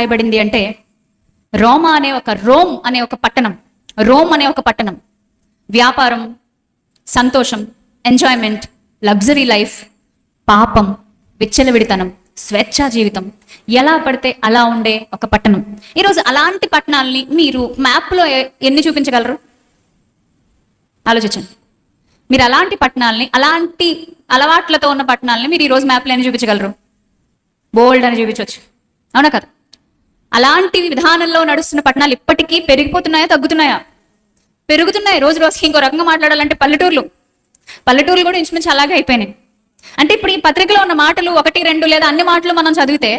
రాయబడింది అంటే రోమా అనే ఒక రోమ్ అనే ఒక పట్టణం. రోమ్ అనే ఒక పట్టణం. వ్యాపారం సంతోషం ఎంజాయ్మెంట్ లగ్జరీ లైఫ్ పాపం విచ్చలవిడితనం స్వేచ్ఛా జీవితం. ఎలా పడితే అలా ఉండే ఒక పట్టణం. ఈరోజు అలాంటి పట్టణాలని మీరు మ్యాప్లో ఎన్ని చూపించగలరు? ఆలోచించండి. మీరు అలాంటి పట్టణాలని అలాంటి అలవాట్లతో ఉన్న పట్టణాలని మీరు ఈరోజు మ్యాప్లో ఎన్ని చూపించగలరు? బోల్డ్ అని చూపించవచ్చు. అవునా కదా? అలాంటి విధానంలో నడుస్తున్న పట్టణాలు ఇప్పటికీ పెరిగిపోతున్నాయా తగ్గుతున్నాయా? పెరుగుతున్నాయి. రోజు రోజుకి ఇంకో రకంగా మాట్లాడాలంటే పల్లెటూర్లు. పల్లెటూర్లు కూడా ఇంచుమించు అలాగే అయిపోయినాయి. అంటే ఇప్పుడు ఈ పత్రికలో ఉన్న మాటలు ఒకటి రెండు లేదా అన్ని మాటలు మనం చదివితే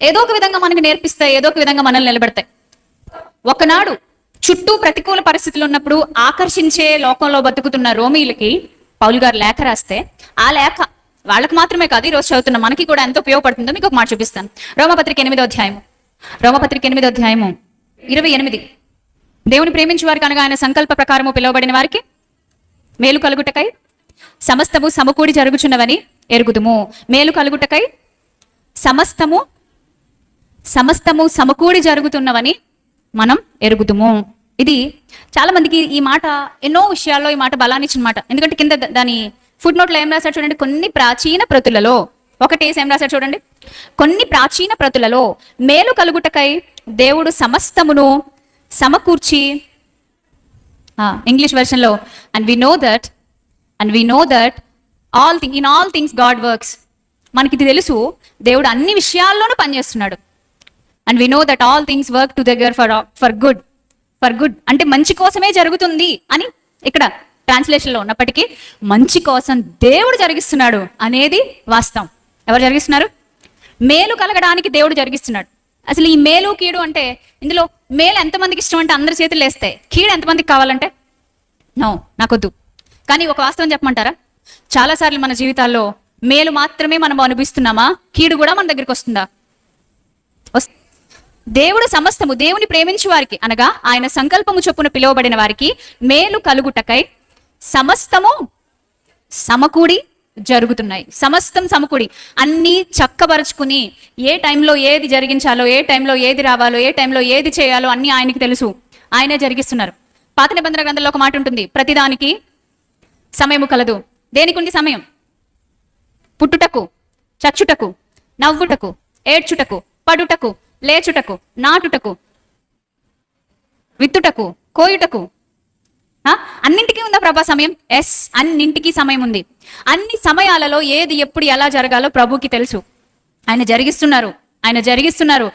ఏదో ఒక విధంగా మనకి నేర్పిస్తాయి ఏదో ఒక విధంగా మనల్ని నిలబెడతాయి. ఒకనాడు చుట్టూ ప్రతికూల పరిస్థితులు ఉన్నప్పుడు ఆకర్షించే లోకంలో బతుకుతున్న రోమీలకి పౌల్ గారు లేఖ రాస్తే ఆ లేఖ వాళ్ళకి మాత్రమే కాదు ఈరోజు చదువుతున్న మనకి కూడా ఎంత ఉపయోగపడుతుందో మీకు ఒక మాట చూపిస్తాను. రోమపత్రిక ఎనిమిదో అధ్యాయం రోమపత్రిక ఎనిమిదో అధ్యాయము ఇరవై ఎనిమిది. దేవుని ప్రేమించు వారికి అనగా ఆయన సంకల్ప ప్రకారము పిలువబడిన వారికి మేలు కలుగుటకై సమస్తము సమకూడి జరుగుచున్నవని ఎరుగుదుము. మేలు కలుగుటకై సమస్తము సమస్తము సమకూడి జరుగుతున్నవని మనం ఎరుగుదుము. ఇది చాలా మందికి ఈ మాట ఎన్నో విషయాల్లో ఈ మాట బలాన్నిచ్చిన మాట. ఎందుకంటే కింద దాని ఫుడ్ నోట్లో ఏం రాశారు చూడండి? కొన్ని ప్రాచీన ప్రతులలో. ఒకటేసి ఏం రాశారు చూడండి? కొన్ని ప్రాచీన ప్రతులలో మేలు కలుగుటకై దేవుడు సమస్తమును సమకూర్చి English వెర్షన్లో and we know that and we know that all thing in all things God works మనకి ఇది తెలుసు దేవుడు అన్ని విషయాల్లోనూ పనిచేస్తున్నాడు. And we know that all things work to together for for good for good అంటే మంచి కోసమే జరుగుతుంది అని ఇక్కడ ట్రాన్స్లేషన్లో ఉన్నప్పటికీ మంచి కోసం దేవుడు జరిగిస్తున్నాడు అనేది వాస్తవం. ఎవరు జరిగిస్తున్నారు? మేలు కలగడానికి దేవుడు జరిగిస్తున్నాడు. అసలు ఈ మేలు కీడు అంటే ఇందులో మేలు ఎంతమందికి ఇష్టం అంటే అందరి చేతులు వేస్తాయి కీడు ఎంతమందికి కావాలంటే? నో నాకొద్దు. కానీ ఒక వాస్తవం చెప్పమంటారా? చాలాసార్లు మన జీవితాల్లో మేలు మాత్రమే మనం అనుభవిస్తున్నామా? కీడు కూడా మన దగ్గరికి వస్తుందా? దేవుడు సమస్తము దేవుని ప్రేమించు వారికి అనగా ఆయన సంకల్పము చొప్పున పిలువబడిన వారికి మేలు కలుగుటకై సమస్తము సమకూడి జరుగుతున్నాయి. సమస్తం సమకుడి అన్నీ చక్కబరుచుకుని ఏ టైంలో ఏది జరిగించాలో ఏ టైంలో ఏది రావాలో ఏ టైంలో ఏది చేయాలో అన్నీ ఆయనకి తెలుసు. ఆయనే జరిగిస్తున్నారు. పాత నిబంధన గ్రంథంలో ఒక మాట ఉంటుంది ప్రతిదానికి సమయము కలదు. దేనికి సమయం? పుట్టుటకు చచ్చుటకు నవ్వుటకు ఏడ్చుటకు పడుటకు లేచుటకు నాటుటకు విత్తుటకు కోయుటకు అన్నింటికీ ఉందా ప్రభా సమయం? ఎస్ అన్నింటికీ సమయం ఉంది. అన్ని సమయాలలో ఏది ఎప్పుడు ఎలా జరగాలో ప్రభుకి తెలుసు. ఆయన జరిగిస్తున్నారు. ఆయన జరిగిస్తున్నారు.